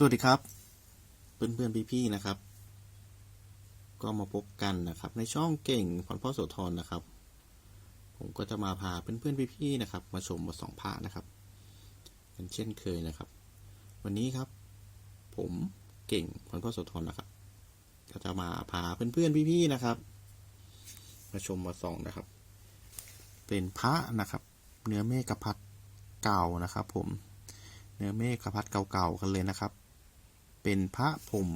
สวัสดีครับ เพื่อนๆพี่ๆนะครับ ก็มาพบกันนะครับ ในช่องเก่งพรพ่อโสธรนะครับ ผมก็จะมาพาเพื่อนๆพี่ๆนะครับ มาชมบทสองพระนะครับกันเช่นเคยนะครับ วันนี้ครับ ผมเก่งพรพ่อโสธรนะครับ ก็จะมาพาเพื่อนๆพี่ๆนะครับ มาชมมาส่องนะครับ เป็นพระนะครับ เนื้อเมฆกพัดเก่านะครับ ผมเนื้อเมฆพัดเก่าๆกันเลยนะครับ เป็นพระพรม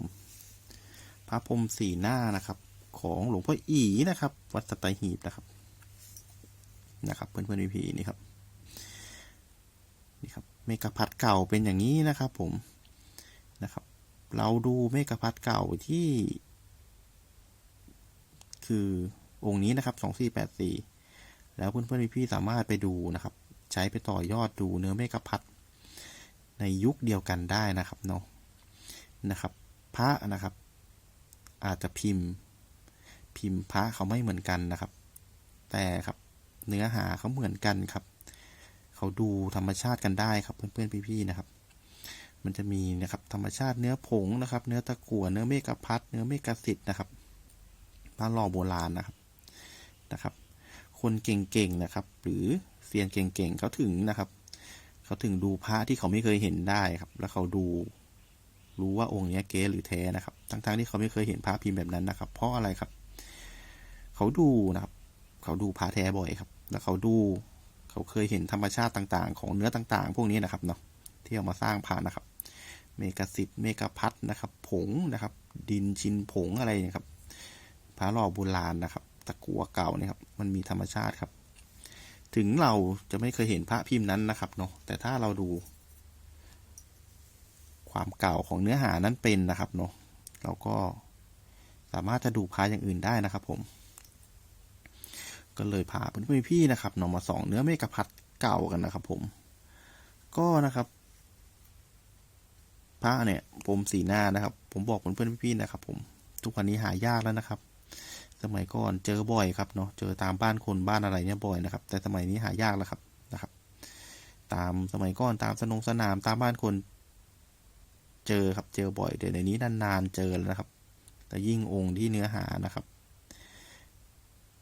พระพรมสีหน้านะครับ ของหลวงพ่ออีนะครับ วัดสตหีบนะครับ นะครับ เพื่อนเพื่อนพีนี่ครับนี่ครับเมฆพัดเก่าเป็นอย่างนี้นะครับ ผมนะครับ เราดูเมฆพัดเก่าที่ คือองค์นี้นะครับสองสี่แปดสี่แล้วเพื่อนเพื่อนพี่สามารถไปดูนะครับ ใช้ไปต่อยอดดูเนื้อเมฆพัดในยุคเดียวกันได้นะครับเนาะ นะครับ พระนะครับ อาจจะพิมพ์ พิมพ์พระเขาไม่เหมือนกันนะครับ แต่ครับเนื้อหาเขาเหมือนกันครับ เขาดูธรรมชาติกันได้ครับ เพื่อนๆพี่ๆนะครับ มันจะมีนะครับธรรมชาติเนื้อผงนะครับ เนื้อตะกั่วเนื้อเมฆพัดเนื้อเมฆสิทธ์นะครับพระหล่อโบราณนะครับนะครับ คนเก่งๆนะครับ หรือเซียนเก่งๆเขาถึงนะครับ เขาถึงดูพระที่เขาไม่เคยเห็นได้ครับ แล้วเขาดู รู้ว่าองค์นี้เก๊หรือแท้นะครับ ทั้งๆที่เขาไม่เคยเห็นพระพิมพ์แบบนั้นนะครับ เพราะอะไรครับ เขาดูนะครับ เขาดูพระแท้บ่อยครับ แล้วเขาดูเขาเคยเห็นธรรมชาติต่าง ๆ ของเนื้อต่าง ๆ พวกนี้นะครับเนาะที่เอามาสร้างพระนะครับ เมกะสิทธิ์เมกะพัดนะครับ ผงนะครับ ดินชินผงอะไรนี่ยครับพระหล่อโบราณนะครับ ตะกัวเก่าเนี่ยครับ มันมีธรรมชาติครับ ถึงเราจะไม่เคยเห็นพระพิมพ์นั้นนะครับเนาะแต่ถ้าเราดู ความเก่าของเนื้อหานั้นเป็นนะครับเนาะเราก็สามารถจะดูพระอย่างอื่นได้นะครับผม ก็เลยพาเพื่อนพี่นะครับเนาะมาส่องเนื้อเมกะพัดเก่ากันนะครับผม ก็นะครับพระเนี่ยผมสีหน้านะครับ ผมบอกเพื่อนๆพี่ๆนะครับ ผม ทุกวันนี้หายากแล้วนะครับ สมัยก่อนเจอบ่อยครับเนาะเจอตามบ้านคนบ้านอะไรเนี่ยบ่อยนะครับ แต่สมัยนี้หายากแล้วครับนะครับ ตามสมัยก่อนตามสนงสนามตามบ้านคน เจอครับเจอบ่อยเดี๋ยวในนี้นานๆเจอแล้วนะครับ แต่ยิ่งองค์ที่เนื้อหานะครับ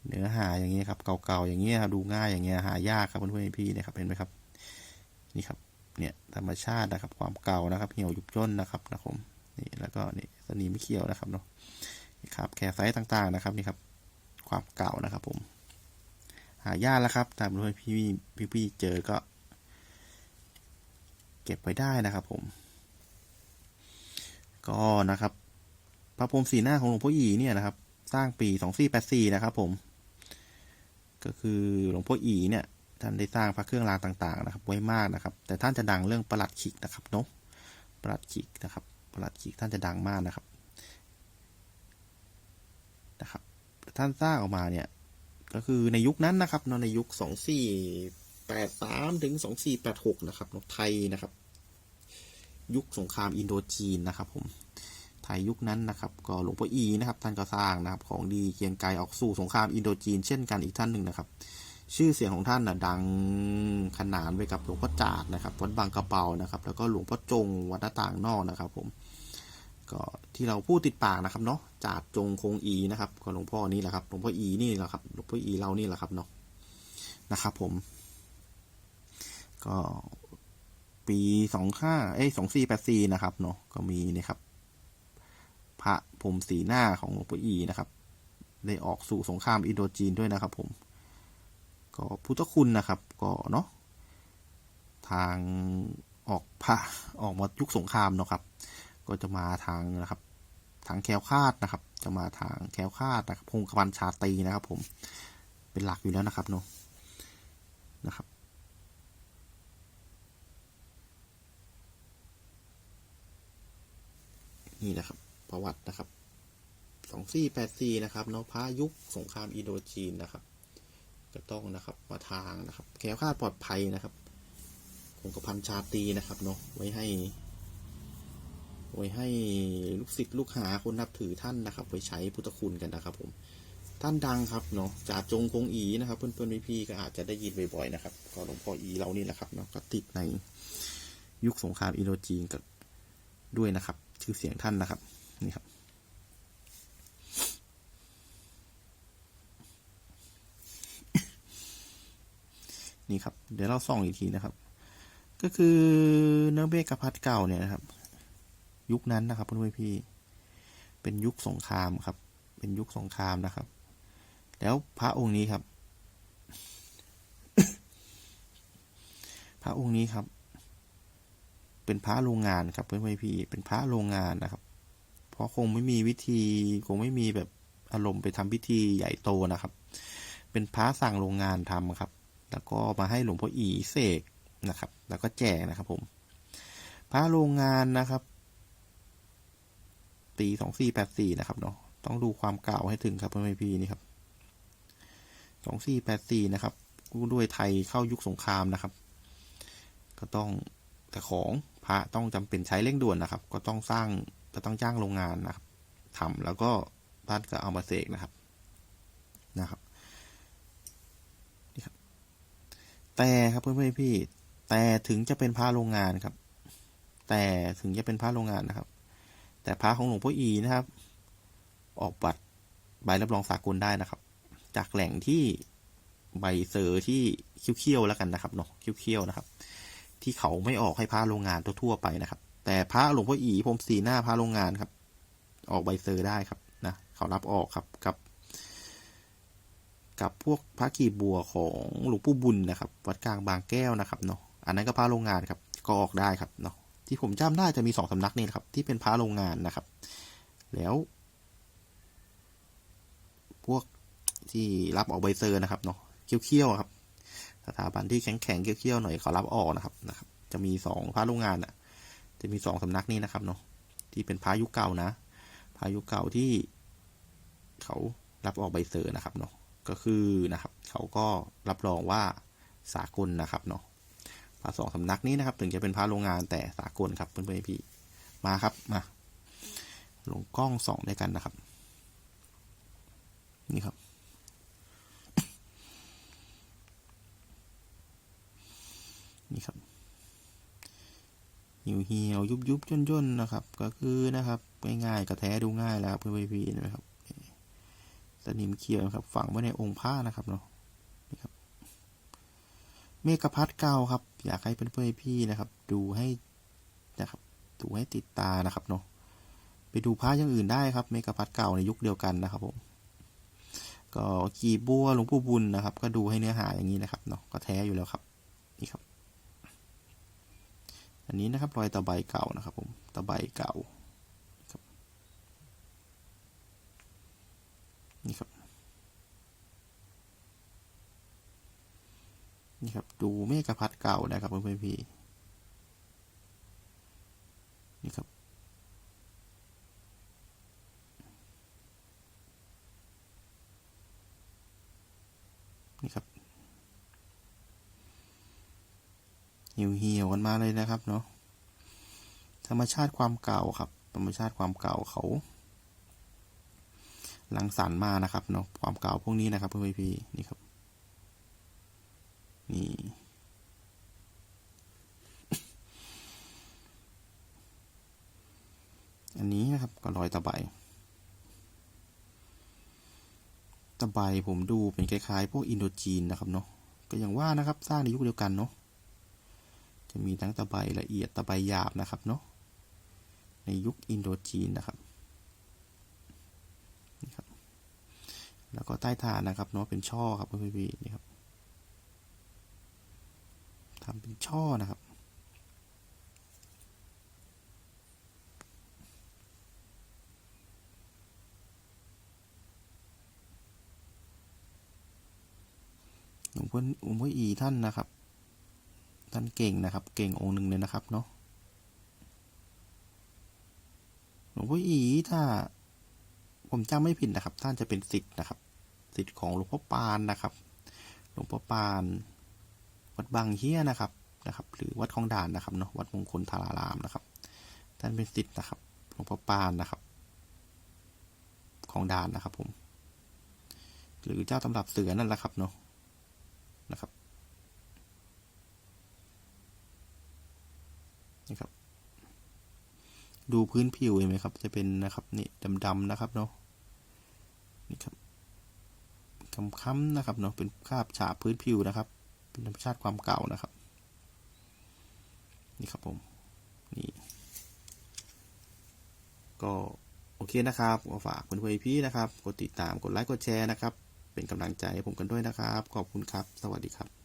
เนื้อหาอย่างเงี้ครับ เก่าๆอย่างเงี้ยดูง่ายอย่างเงี้ยหายากครับเพื่อนๆพี่ๆนะครับเห็นไหมครับ นี่ครับเนี่ยธรรมชาตินะครับ ความเก่านะครับเหี่ยวยุบย่นนะครับนะผมนี่แล้วก็นี่สนิมเขียวนะครับเนาะนี่ครับแคร์ไซส์ต่างๆนะครับนี่ครับ ความเก่านะครับ ผม หายากแล้วครับตามเพื่อนพี่พี่พี่ๆเจอก็ เก็บไว้ได้นะครับผม ก็นะครับ พระพรหมสีหน้าของหลวงพ่ออีเนี่ยนะครับ สร้างปีสองสี่แปดสี่นะครับ ผม ก็คือหลวงพ่ออีเนี่ยท่านได้สร้างพระเครื่องรางต่าง ๆ นะครับ ไว้มากนะครับ แต่ท่านจะดังเรื่องประหลัดขิกนะครับเนาะประหลัดขิกนะครับประหลัดขิกท่านจะดังมากนะครับนะครับ ท่านสร้างออกมาเนี่ย ก็คือในยุคนั้นนะครับเนาะในยุคสองสี่แปดสามถึงสองสี่แปดหกนะครับเนาะไทยนะครับ ยุคสงครามอินโดจีนนะครับผมไทยยุคนั้นนะครับก็หลวงพ่ออีนะครับท่านก็สร้างนะครับของดีเกียงไกรออกสู่สงครามอินโดจีน เช่นกันอีกท่านหนึ่งนะครับ ชื่อเสียงของท่านนะดังขนานไปกับหลวงพ่อจาดนะครับวัดบางกระเปานะครับ แล้วก็หลวงพ่อจงวัดหน้าต่างนอกนะครับ ผมก็ที่เราพูดติดปากนะครับเนาะจาดจงคงอีนะครับก็หลวงพ่อนี่แหละครับหลวงพ่ออีนี่แหละครับหลวงพ่ออีเรานี่แหละครับเนาะนะครับ ผม ก็ ปีสองห้าเอ้สองสี่แปดสี่นะครับเนาะก็มีนะครับ พระพรมสีหน้าของหลวงพ่อีนะครับ ได้ออกสู่สงครามอินโดจีนด้วยนะครับ ผม ก็พุทธคุณนะครับ ก็เนาะทางออกพระออกมายุคสงครามเนาะครับ ก็จะมาทางนะครับ ทางแคล้วคาดนะครับ จะมาทางแคล้วคาดนะครับพงกบันชาตีนะครับ ผมเป็นหลักอยู่แล้วนะครับเนาะนะครับ นี่นะครับ ประวัตินะครับสองสี่แปดสี่นะครับเนาะพายุคสงครามอินโดจีนนะครับก็ต้องนะครับมาทางนะครับแคล้วคลาปลอดภัยนะครับคงกระพันชาตีนะครับเนาะไว้ให้ไว้ให้ลูกศิษย์ลูกหาคนนับถือท่านนะครับ ไว้ใช้พุทธคุณกันนะครับ ผม ท่านดังครับเนาะจ่าจงคงอีนะครับ เพื่อนๆพี่ๆก็อาจจะได้ยินบ่อยๆนะครับ ก็หลวงพ่ออีเรานี่แหละครับเนาะก็ติดในยุคสงครามอินโดจีนกับด้วยนะครับ ชื่อเสียงท่านนะครับ นี่ครับ นี่ครับ เดี๋ยวเราส่องอีกทีนะครับ ก็คือเนื้อเบกพัดเก่าเนี่ยนะครับ ยุคนั้นนะครับเพื่อนพี่ เป็นยุคสงครามครับ เป็นยุคสงครามนะครับ แล้วพระองค์นี้ครับ พระองค์นี้ครับ เป็นพระโรงงานครับเพื่อนพี่เป็นพระโรงงานนะครับ เพราะคงไม่มีวิธีคงไม่มีแบบอารมณ์ไปทำพิธีใหญ่โตนะครับ เป็นพระสั่งโรงงานทำครับ แล้วก็มาให้หลวงพ่ออีเสกนะครับ แล้วก็แจกนะครับผม พระโรงงานนะครับปีสองสี่แปดสี่นะครับเนาะต้องดูความเก่าให้ถึงครับเพื่อนพี่นี่ครับสองสี่แปดสี่นะครับด้วยไทยเข้ายุคสงครามนะครับ ก็ต้องแต่ของ พระต้องจำเป็นใช้เร่งด่วนนะครับ ก็ต้องสร้างก็ต้องจ้างโรงงานนะครับทำแล้วก็ท่านก็เอามาเสกนะครับนะครับนี่ครับ แต่ครับเพื่อนๆพี่ แต่ถึงจะเป็นพระโรงงานครับ แต่ถึงจะเป็นพระโรงงานนะครับ แต่พระของหลวงพ่ออีนะครับ ออกบัตรใบรับรองสากลได้นะครับ จากแหล่งที่ใบเซอร์ที่เคี้ยวๆแล้วกันนะครับเนาะเคี้ยวๆนะครับ ที่เขาไม่ออกให้พระโรงงานทั่วๆไปนะครับ แต่พระหลวงพ่ออีพรมสีหน้าพระโรงงานครับ ออกใบเซอร์ได้ครับนะเขารับออกครับกับ กับพวกพระกีบบัวของหลวงปู่บุญนะครับ วัดกลางบางแก้วนะครับเนาะอันนั้นก็พระโรงงานครับ ก็ออกได้ครับเนาะที่ผมจำได้จะมีสองสำนักนี่ครับ ที่เป็นพระโรงงานนะครับ แล้ว พวกที่รับออกใบเซอร์นะครับเนาะเคี้ยวๆครับ สถาบันที่แข็งๆเคี้ยวๆหน่อยเขารับออกนะครับนะครับ จะมีสองพระโรงงานอะ จะมีสองสำนักนี้นะครับเนาะที่เป็นพระยุเก่านะพระยุเก่าที่เขารับออกใบเซอร์นะครับเนาะก็คือนะครับเขาก็รับรองว่าสากลนะครับเนาะพระสองสำนักนี้นะครับ ถึงจะเป็นพระโรงงานแต่สากลครับเพื่อนๆพี่มาครับมาลงกล้องสองด้วยกันนะครับ นี่ครับ นี่ครับ หิวเหี่ยวยุบยุบย่นย่นนะครับ ก็คือนะครับง่ายๆกระแท้ดูง่ายแล้วครับเพื่อนพี่นะครับสนิมเขียวนะครับ ฝังไว้ในองค์ผ้านะครับเนาะนี่ครับ เมฆพัดเก่าครับ อยากให้เพื่อนๆพี่นะครับ ดูให้นะครับดูให้ติดตานะครับเนาะไปดูผ้าอย่างอื่นได้ครับ เมฆพัดเก่าในยุคเดียวกันนะครับผมก็กีบัวหลวงปู่บุญนะครับ ก็ดูให้เนื้อหาอย่างนี้นะครับเนาะก็แท้อยู่แล้วครับ นี่ครับ อันนี้นะครับรอยตะไบเก่านะครับผมตะไบเก่านี่ครับนี่ครับดูเมฆพัดเก่านะครับเพื่อนๆพี่นี่ครับ นี่ครับ เหี่ยวเหี่ยวกันมาเลยนะครับเนาะธรรมชาติความเก่าครับ ธรรมชาติความเก่าเขาหลังสรรมานะครับเนาะความเก่าพวกนี้นะครับเพื่อนพี่นี่ครับ นี่อันนี้นะครับก็รอยตะไบตะไบผมดูเป็นคล้ายๆ พวกอินโดจีนนะครับเนาะก็อย่างว่านะครับ สร้างในยุคเดียวกันเนาะ จะมีทั้งตะไบละเอียดตะไบหยาบนะครับเนาะในยุคอินโดจีนนะครับนี่ครับ แล้วก็ใต้ฐานนะครับเนาะเป็นช่อครับเพื่อนๆนี่ครับทำเป็นช่อนะครับหลวงพ่อหลวงพ่ออีท่านนะครับ ท่านเก่งนะครับ เก่งองค์หนึ่งเลยนะครับเนาะหลวงพ่ออีถ้า ผมจำไม่ผิดนะครับ ท่านจะเป็นศิษย์นะครับศิษย์ของหลวงพ่อปานนะครับ หลวงพ่อปานวัดบางเฮียนะครับนะครับ หรือวัดคลองด่านนะครับเนาะวัดมงคลธารารามนะครับ ท่านเป็นศิษย์นะครับ หลวงพ่อปานนะครับของด่านนะครับผม หรือเจ้าตำรับเสือนั่นแหละครับเนาะนะครับ นี่ครับ ดูพื้นผิวเห็นไหมครับ จะเป็นนะครับนี่ดำๆนะครับเนาะนี่ครับค้ำๆนะครับเนาะเป็นคราบฉาบพื้นผิวนะครับ เป็นธรรมชาติความเก่านะครับ นี่ครับผมนี่ก็โอเคนะครับฝากเพื่อนๆพี่นะครับ กดติดตาม กดไลค์ กดแชร์นะครับ เป็นกำลังใจให้ผมกันด้วยนะครับ ขอบคุณครับ สวัสดีครับ